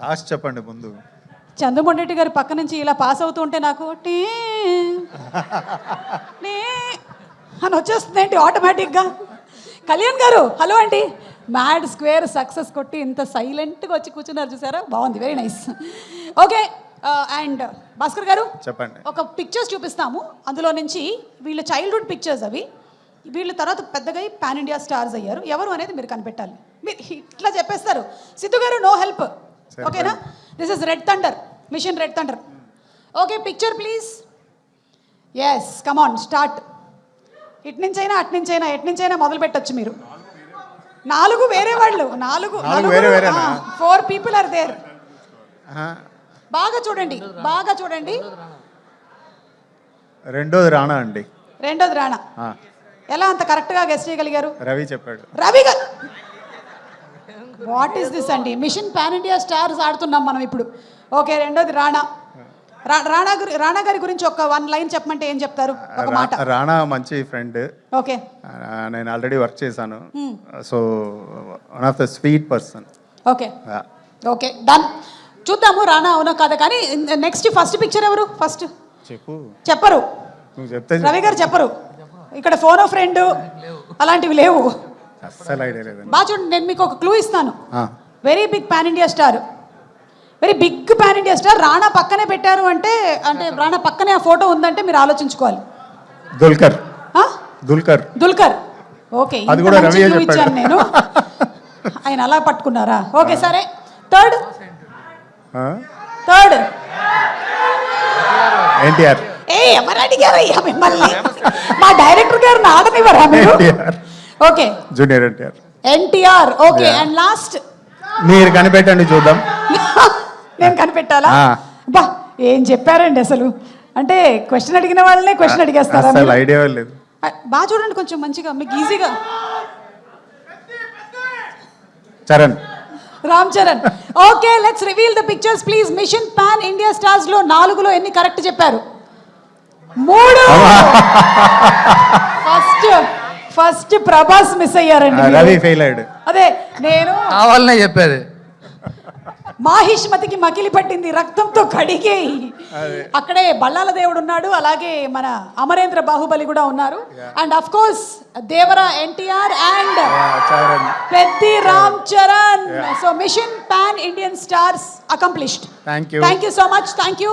Task చెప్పండి ముందు. చంద్రమోహన్ రెడ్డి గారు పక్క నుంచి ఇలా పాస్ అవుతూ ఉంటే నాకు టీ టీ అని వచ్చేస్తుంది ఏంటి ఆటోమేటిక్గా కళ్యాణ్ గారు హలో అండి. మ్యాడ్ స్క్వేర్ సక్సెస్ కొట్టి ఇంత సైలెంట్గా వచ్చి కూర్చున్నారు చూసారా? బాగుంది very nice okay and Bhaskar garu చెప్పండి. ఒక పిక్చర్స్ చూపిస్తాము. అందులో నుంచి వీళ్ళ చైల్డ్హుడ్ పిక్చర్స్ అవి. వీళ్ళ తర్వాత పెద్దగా పాన్ ఇండియా స్టార్స్ అయ్యారు. ఎవరు అనేది మీరు కనిపెట్టాలి. మీరు ఇట్లా చెప్పేస్తారు. సిద్ధు గారు నో హెల్ప్ ఓకేనా this is red thunder mission red thunder okay picture please yes come on start ఇటు నుంచైనా అటు నుంచైనా ఎటు నుంచైనా మొదలు పెట్టొచ్చు మీరు. నాలుగు వేరే వాళ్ళు నాలుగు? Four people are there. బాగా చూడండి బాగా చూడండి. రెండోది రాణా అండి? రెండోది రాణా ఎలా అంత కరెక్ట్గా గెస్ట్ చేయగలిగారు? రవి చెప్పాడు. Ravi garu what is this అండి మిషన్ పాన్ ఇండియా స్టార్స్ ఆడుతున్నాం మనం ఇప్పుడు. ఓకే రెండోది రాణా. రాణా గురి రాణా గారి గురించి ఒక వన్ లైన్ చెప్పమంటే ఏం చెప్తారు? ఒక మాట. రాణా మంచి ఫ్రెండ్ ఓకే నేను ఆల్రెడీ వర్క్ చేశాను. So one of the sweet person okay okay done చూద్దాము రాణా అవునో కాదా? కానీ నెక్స్ట్ ఫస్ట్ పిక్చర్ ఎవరు? ఫస్ట్ చెప్పు. చెప్పరు. నువ్వు చెప్తే రవి గారు చెప్పరు. ఇక్కడ ఫోనో ఫ్రెండ్ అలాంటివి లేవు. అస్సలు ఐడియా లేదండి. బాగా చూడండి నేను మీకు ఒక క్లూ ఇస్తాను. Very big pan India star very big pan India star Rana పక్కనే పెట్టారు అంటే అంటే రాణా పక్కనే ఆ ఫోటో ఉందంటే మీరు ఆలోచించుకోవాలి. దుల్కర్? దుల్కర్. దుల్కర్. ఓకే అది కూడా చెప్పాడు. ఇచ్చాను నేను. ఆయన అలా పట్టుకున్నారా? ఓకే సరే. థర్డ్? Third NTR. ఏ ఎవరు అడిగారు? మిమ్మల్ని. మా డైరెక్టర్ గారు ఆడనివ్వరా మీరు? Okay. Junior NTR. NTR okay. And last మీరు కనిపెట్టండి చూద్దాం. నేను కనిపెట్టాలా. బా ఏం చెప్పారండి అసలు? అంటే క్వశ్చన్ అడిగిన వాళ్ళనే క్వశ్చన్ అడిగేస్తారా అసలు? ఐడియా లేదు. బాగా చూడండి కొంచెం మంచిగా మీకు ఈజీగా. Charan. Ram Charan. Okay let's reveal the pictures please mission pan India స్టార్స్లో నాలుగులో ఎన్ని కరెక్ట్ చెప్పారు? మూడు. ఫస్ట్ ప్రభాస్ మిస్ అయ్యారండి. రవి ఫెయిల్ అయ్యాడు. అదే నేను కావాలనే చెప్పేది. మాహిష్మతికి మకిలి పట్టింది రక్తంతో కడిగే. అక్కడే బల్లాల దేవుడు ఉన్నాడు అలాగే మన అమరేంద్ర బాహుబలి కూడా ఉన్నారు. And of course Devara NTR and Peddi Ram Charan. So mission pan Indian stars accomplished thank you thank you so much thank you